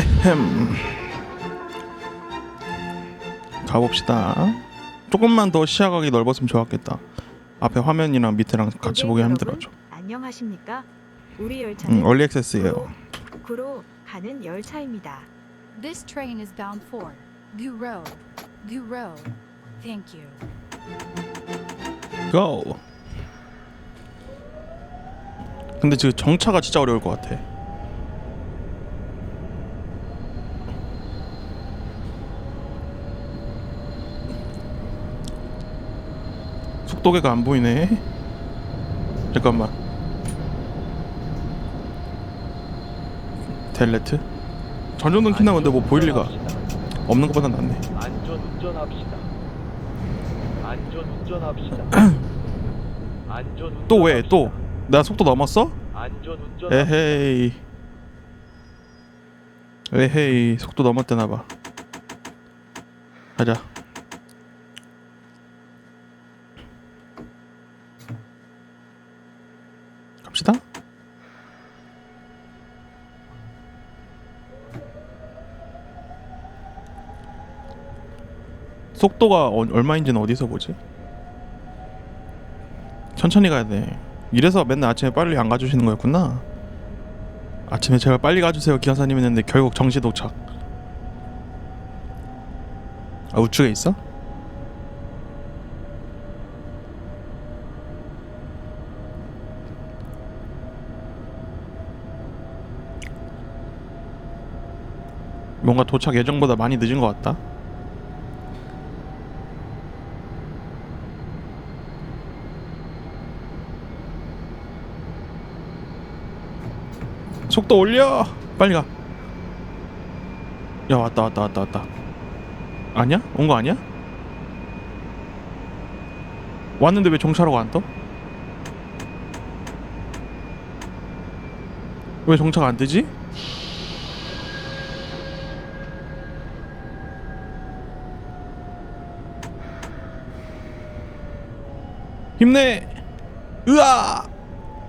햄. 가봅시다. 조금만 더 시야각이 넓었으면 좋았겠다. 앞에 화면이랑 밑에랑 같이 보기 힘들어져. 안녕하십니까? 우리 열차는 응, 얼리 액세스예요. 구로 가는 열차입니다. This train is bound for Gu Road. Gu Road. Thank you. 고. 근데 지금 정차가 진짜 어려울 것 같아. 속도계가 안 보이네. 잠깐만. 텔레트? 전조등 키나 근데 뭐 보일 리가 없는 것보다 낫네. 안전 운전합시다. 안전 운전합시다. 안전 또 왜? 또? 나 속도 넘었어? 안전 운전. 에헤이 에헤이 속도 넘었대나봐 가자 갑시다 속도가 어- 얼마인지는 어디서 보지? 천천히 가야 돼 이래서 맨날 아침에 빨리 안 가주시는 거였구나 아침에 제발 빨리 가주세요 기사님 했는데 결국 정시 도착 아 우측에 있어? 뭔가 도착 예정보다 많이 늦은 것 같다 속도 올려 빨리 가 야 왔다 왔다 왔다 왔다 아니야? 온 거 아니야? 왔는데 왜 정차라고 안 떠? 왜 정차가 안 뜨지? 힘내! 으아!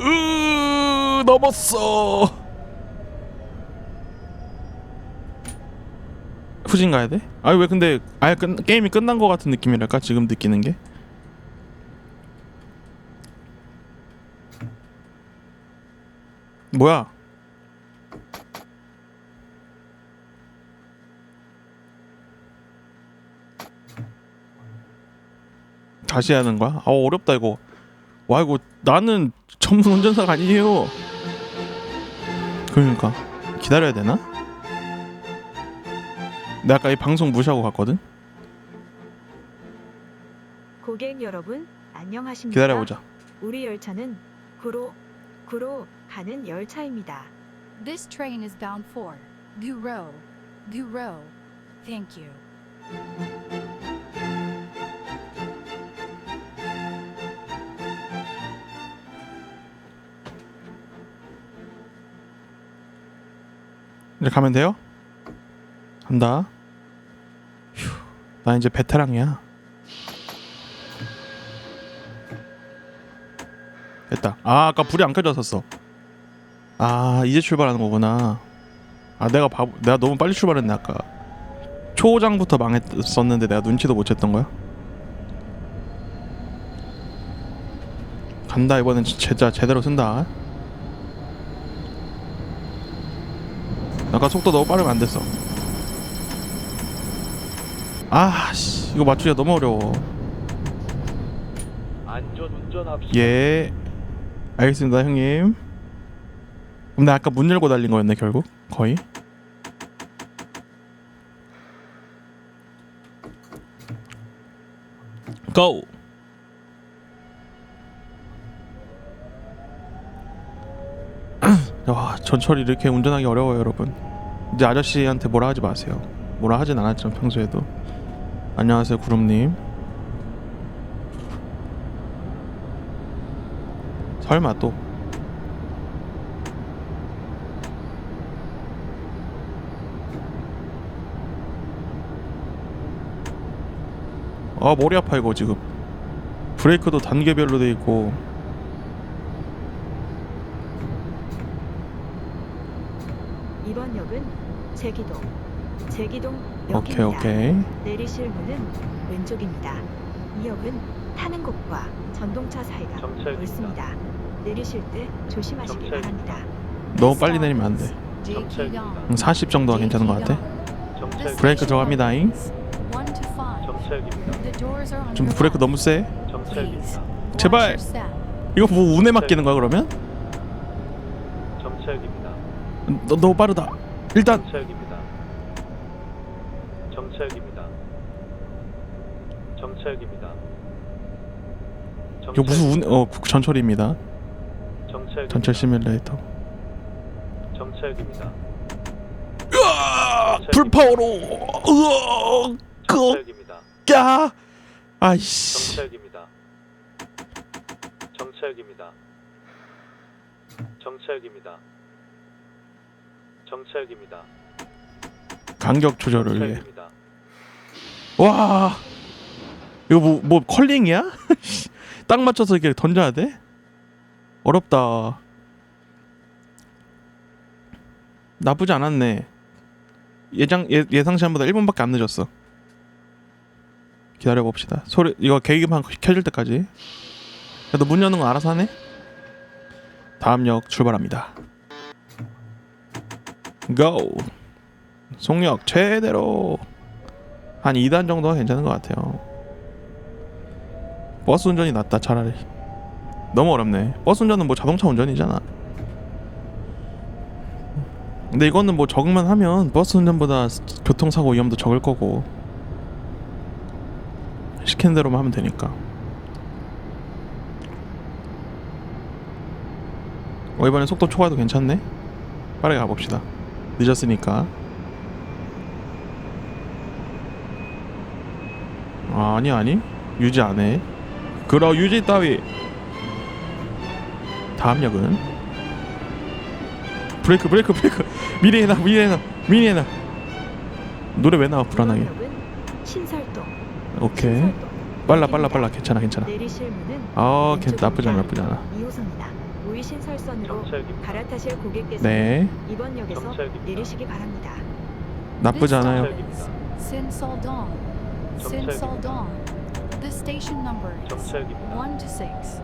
으 넘었어. 후진 가야 돼? 아니 왜 근데 아예 끝, 게임이 끝난 것 같은 느낌이랄까 지금 느끼는 게? 뭐야? 다시 하는 거야? 아 어렵다 이거. 와 이거 나는 전문 운전사가 아니에요. 그러니까 기다려야 되나? 내가 아까 이 방송 무시하고 갔거든. 고객 여러분, 안녕하십니까? 기다려보자. 우리 열차는 구로 구로 가는 열차입니다. This train is bound for Gu Road. Gu Road. Thank you. 이제 가면 돼요? 간다. 휴, 나 이제 베테랑이야. 됐다. 아 아까 불이 안 켜졌었어. 아 이제 출발하는 거구나. 아 내가 바보, 내가 너무 빨리 출발했네 아까. 초장부터 망했었는데 내가 눈치도 못 챘던 거야. 간다 이번엔 진짜 제대로 쓴다. 아까 속도 너무 빠르면 안 됐어. 아, 씨, 이거 맞추기가 너무 어려워. 안전 운전합시다. 예, 알겠습니다, 형님. 그럼 나 아까 문 열고 달린 거였네, 결국 거의. 고. 와, 전철이 이렇게 운전하기 어려워요, 여러분. 이제 아저씨한테 뭐라 하지 마세요. 뭐라 하진 않았지만 평소에도. 안녕하세요, 구름님. 설마 또 아 머리 아파 이거 지금 브레이크도 단계별로 돼 있고 이번 역은 제기동. 제기동 오케이 역입니다. 오케이. 내리실 문은 왼쪽입니다. 이 역은 타는 곳과 전동차 사이가. 넓습니다. 내리실 때 조심하시기 정찰. 바랍니다. 너무 빨리 내리면 안 돼. J 정찰입니다. 음, 40 정도가 괜찮은 것 같아. 정찰 브레이크 들어갑니다잉. 1 to 5. 정찰입니다. 좀 브레이크. 너무 세. 정찰입니다. 제발. 이거 뭐 운에 맡기는 거야 그러면? 정찰입니다. 너 너무 빠르다. 일단 정찰입니다. 정찰입니다. 정찰입니다. 이거 무슨 운? 어 전철입니다. 정찰 전철 시뮬레이터. 정찰입니다. 으아! 불파워로. 으아! 그 정찰입니다. 야. 아이씨. 정찰입니다. 정찰입니다. 정찰입니다. 정찰입니다. 간격 조절을 위해. 정찰입니다. 와. 이거 뭐 뭐 컬링이야? 딱 맞춰서 이렇게 던져야 돼? 어렵다. 나쁘지 않았네. 예상 예, 예상 시간보다 1분밖에 안 늦었어. 기다려 봅시다. 소리 이거 계기판 켜질 때까지. 그래도 문 여는 거 알아서 하네. 다음 역 출발합니다. 고. 속력 최대로 한 2단 정도가 괜찮은 것 같아요. 버스 운전이 낫다 차라리. 너무 어렵네. 버스 운전은 뭐 자동차 운전이잖아. 근데 이거는 뭐 적응만 하면 버스 운전보다 교통사고 위험도 적을 거고 시키는 대로만 하면 되니까. 어 이번엔 속도 초과도 괜찮네. 빠르게 가봅시다. 늦었으니까. 아, 아니 아니 유지 안 해. 그러 유지 따위. 다음 역은 브레이크 브레이크 브레이크 미리 해놔 미리 해놔 미리 해놔 노래 왜 나와 불안하게 신설동. 오케이. 빨라 빨라 빨라 괜찮아 괜찮아 내리실 문은 아괜 왼쪽입니다. 나쁘지 않아 나쁘지 않아 2호선입니다. 우이신설선으로 정찰입니다. 갈아타실 고객께서 네 이번 역에서. 내리시기 바랍니다. 나쁘지 않아요 Sinsoldong. 정찰입니다. Sinsoldong. The station number is 정찰입니다. 1 to 6.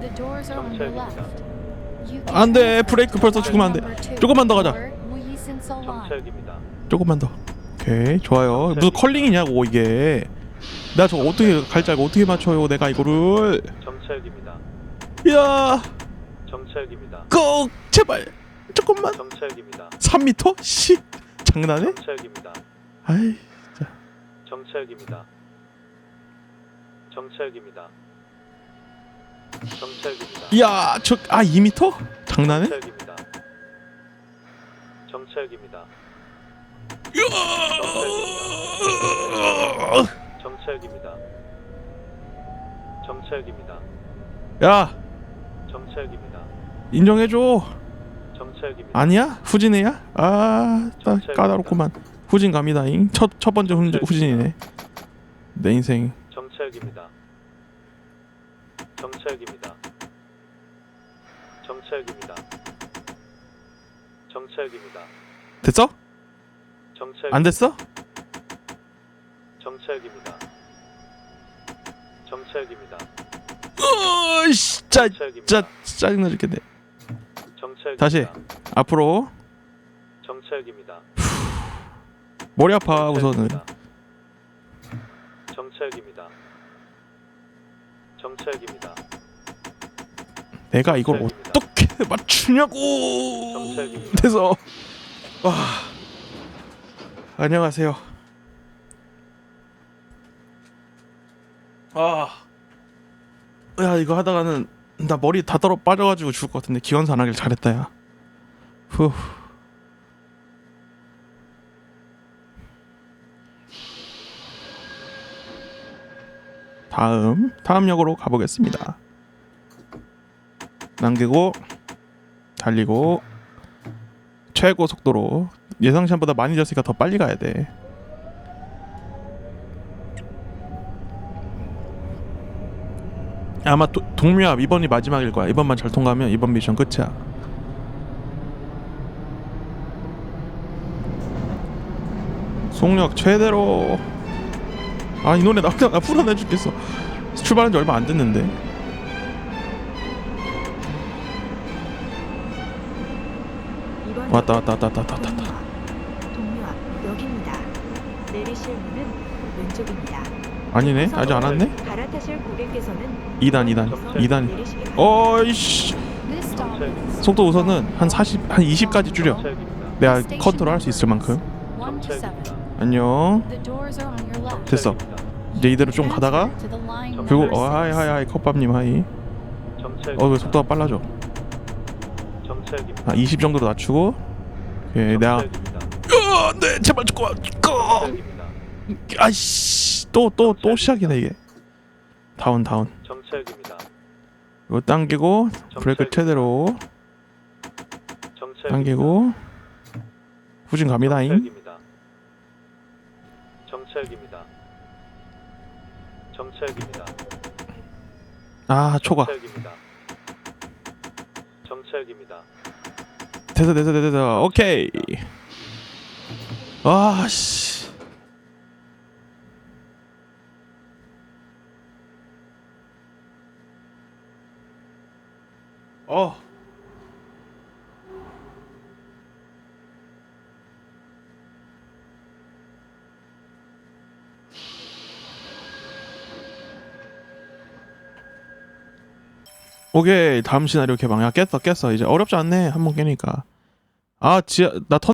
The doors are on your left. You can 안 돼. transfer 브레이크 벌써 죽으면 안 돼. number two 조금만 더 가자. 정찰입니다. 조금만 더 오케이 좋아요 무슨 컬링이냐고 이게 내가 저거 어떻게 갈지 알고 어떻게 맞춰요 내가 이거를 정찰입니다. 야 정찰입니다. 꼭 제발 조금만 정찰입니다. 3m? 씨 장난해? 정찰입니다. 아이 정찰입니다. 정찰입니다. 정찰입니다. 야저 아 2m? 장난해? 정찰입니다. 정찰입니다. 정찰입니다. 정찰입니다. 야 정찰입니다. 인정해줘 정찰입니다. 아니야? 후진이야? 아 나 까다롭구만 후진 갑니다잉 첫, 첫 번째 후, 후진이네 내 인생 정찰입니다. 정찰입니다. 정찰입니다. 정찰입니다. 됐어? 정찰 안 됐어? 정찰입니다. 정찰입니다. 어이씨 진짜. 진짜 짜증나 죽겠네 정찰입니다. 다시. 앞으로 정찰입니다. 머리 아파 우선은 정찰입니다. 정찰입니다. 내가 이걸 정찰입니다. 어떻게 맞추냐고. 정찰입니다. 돼서. 와. 안녕하세요. 아 야 이거 하다가는 나 머리 다 떨어 빠져가지고 죽을 것 같은데 기원사 안 하길 잘했다 야 후 다음 다음 역으로 가보겠습니다 남기고 달리고 최고 속도로 예상 시간보다 많이 졌으니까 더 빨리 가야 돼. 아마 도, 동묘합 이번이 마지막일 거야. 이번만 잘 통과하면 이번 미션 끝이야. 속력 최대로 아 이 노래 나나 불안해 죽겠어 출발한 지 얼마 안 됐는데 왔다 왔다 왔다 왔다 왔다 왔다 동묘 앞 역입니다. 내리실 문은 왼쪽입니다. 아니네 아직 안 왔네 갈아타실 고객께서는 2단 2단 2단 내리시기 바랍니다. 어이씨 This stop is 속도 우선은 한 40, 한 20까지 줄여. 내가 컨트롤 할 수 있을 만큼 1 to 7. 안녕 The doors are on your left. 됐어 이제 이대로 좀 가다가 그리고 어 하이 하이 하이 컵밥님 하이. 어 왜 속도가 빨라져. 아, 20 정도로 낮추고 오케이 내가 정차역입니다. 어, 네 제발 죽고 정차역입니다. 아이씨 또 또 또 시작이네 이게 다운 다운. 이거 당기고 브레이크 최대로. 당기고 후진 갑니다잉 정차역입니다. 정차역입니다. 아 초과 정차역입니다. 정차역입니다. 됐어 됐어 됐어 됐어 오케이 아씨 어 오케이 다음 시나리오 개방 야 깼어 깼어. 이제 어렵지 않네 한 번 깨니까. 아 지하 나 터,